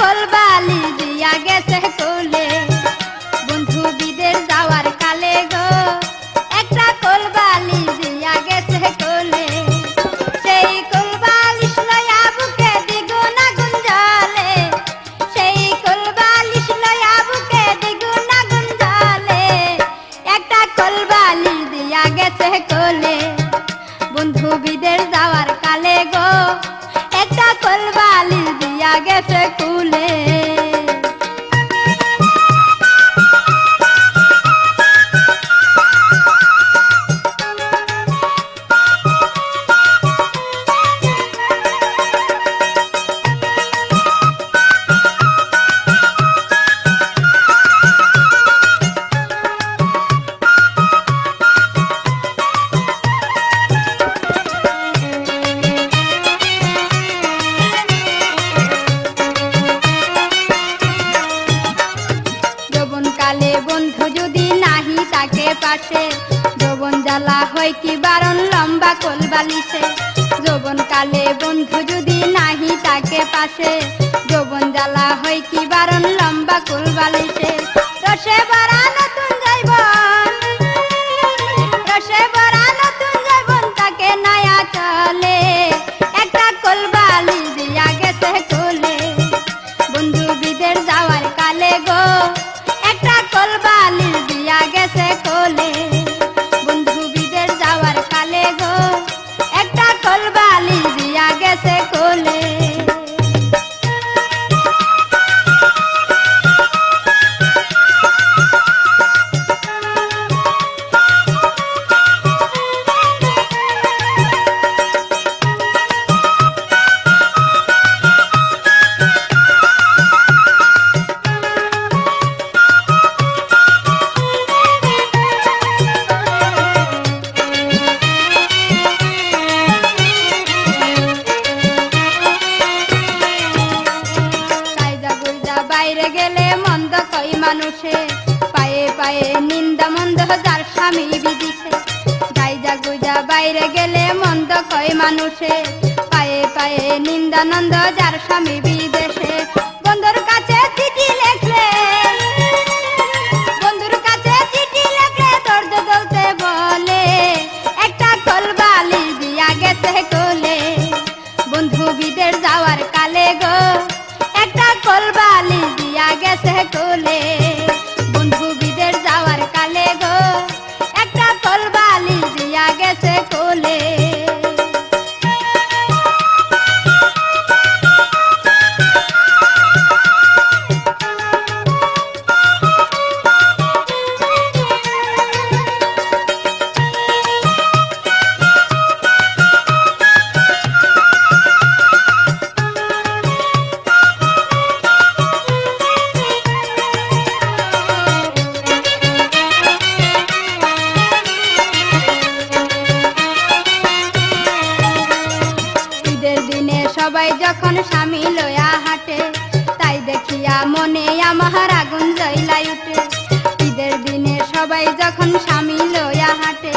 কলবালি দিয়া গেছে কোলে। বন্ধু বিদের যাওয়ার কালে গো, একটা কলবালি দিয়া গেছে কোলে। সেই সেই একটা কলবালিশ দিয়া গেছে কোলে। গেছে কুলে পাশে যৌবন জ্বালা হয় কি বারণ লম্বা কোল বালিশে। যৌবন কালে বন্ধু যদি নাহি তাকে পাশে। যৌবন জ্বালা হয় কি বারণ লম্বা কোল বালিশে। রসে বারা নতুন যাইব রসে বারা নতুন যাইব তাকে নয়া চলে। বাইরে গেলে মন্দ কই মানুষে? পায়ে পায়ে নিন্দা মন্দ যার স্বামী বিদিছে গাইজা গুজা বাইরে গেলে মন্দ কই মানুষে? পায়ে পায়ে নিন্দা নন্দ যার স্বামী বিদেশে। বন্ধুর কোলে সবাই যখন স্বামী লয়া হাঁটে, তাই দেখিয়া মনে আমার আগুন জ্বলাই উঠে। ঈদের দিনে সবাই যখন স্বামী লয়া হাঁটে